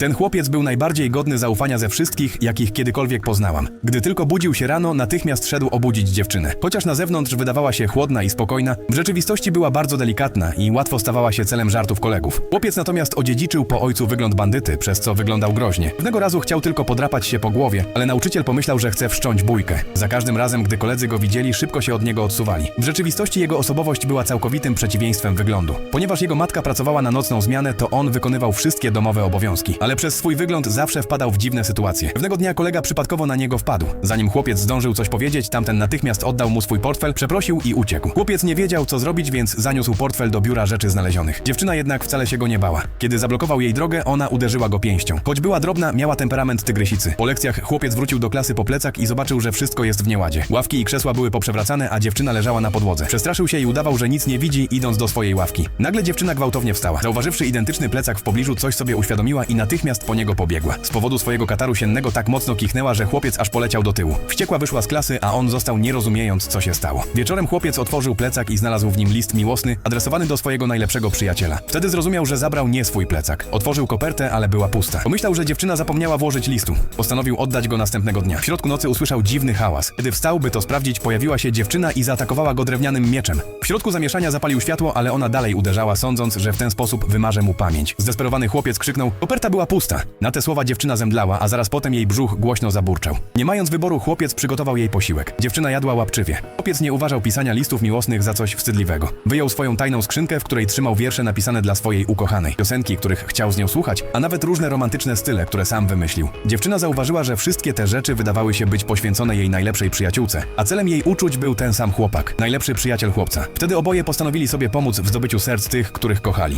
Ten chłopiec był najbardziej godny zaufania ze wszystkich, jakich kiedykolwiek poznałam. Gdy tylko budził się rano, natychmiast szedł obudzić dziewczynę. Chociaż na zewnątrz wydawała się chłodna i spokojna, w rzeczywistości była bardzo delikatna i łatwo stawała się celem żartów kolegów. Chłopiec natomiast odziedziczył po ojcu wygląd bandyty, przez co wyglądał groźnie. Pewnego razu chciał tylko podrapać się po głowie, ale nauczyciel pomyślał, że chce wszcząć bójkę. Za każdym razem, gdy koledzy go widzieli, szybko się od niego odsuwali. W rzeczywistości jego osobowość była całkowitym przeciwieństwem wyglądu. Ponieważ jego matka pracowała na nocną zmianę, to on wykonywał wszystkie domowe obowiązki. Ale przez swój wygląd zawsze wpadał w dziwne sytuacje. Pewnego dnia kolega przypadkowo na niego wpadł. Zanim chłopiec zdążył coś powiedzieć, tamten natychmiast oddał mu swój portfel, przeprosił i uciekł. Chłopiec nie wiedział, co zrobić, więc zaniósł portfel do biura rzeczy znalezionych. Dziewczyna jednak wcale się go nie bała. Kiedy zablokował jej drogę, ona uderzyła go pięścią. Choć była drobna, miała temperament tygrysicy. Po lekcjach chłopiec wrócił do klasy po plecak i zobaczył, że wszystko jest w nieładzie. Ławki i krzesła były poprzewracane, a dziewczyna leżała na podłodze. Przestraszył się i udawał, że nic nie widzi, idąc do swojej ławki. Nagle dziewczyna gwałtownie wstała. Zauważywszy identyczny plecak w pobliżu, coś sobie uświadomiła i natychmiast po niego pobiegła. Z powodu swojego kataru siennego tak mocno kichnęła, że chłopiec aż poleciał do tyłu. Wściekła wyszła z klasy, a on został nie rozumiejąc, co się stało. Wieczorem chłopiec otworzył plecak i znalazł w nim list miłosny, adresowany do swojego najlepszego przyjaciela. Wtedy zrozumiał, że zabrał nie swój plecak. Otworzył kopertę, ale była pusta. Pomyślał, że dziewczyna zapomniała włożyć listu. Postanowił oddać go następnego dnia. W środku nocy usłyszał dziwny hałas. Kiedy wstał, by to sprawdzić, pojawiła się dziewczyna i zaatakowała go drewnianym mieczem. W środku zamieszania zapalił światło, ale ona dalej uderzała, sądząc, że w ten sposób wymaże mu pamięć. Zdesperowany chłopiec krzyknął: Koperta była pusta. Na te słowa dziewczyna zemdlała, a zaraz potem jej brzuch głośno zaburczał. Nie mając wyboru, chłopiec przygotował jej posiłek. Dziewczyna jadła łapczywie. Chłopiec nie uważał pisania listów miłosnych za coś wstydliwego. Wyjął swoją tajną skrzynkę, w której trzymał wiersze napisane dla swojej ukochanej, piosenki, których chciał z nią słuchać, a nawet różne romantyczne style, które sam wymyślił. Dziewczyna zauważyła, że wszystkie te rzeczy wydawały się być poświęcone jej najlepszej przyjaciółce, a celem jej uczuć był ten sam chłopak, najlepszy przyjaciel chłopca. Wtedy oboje postanowili sobie pomóc w zdobyciu serc tych, których kochali.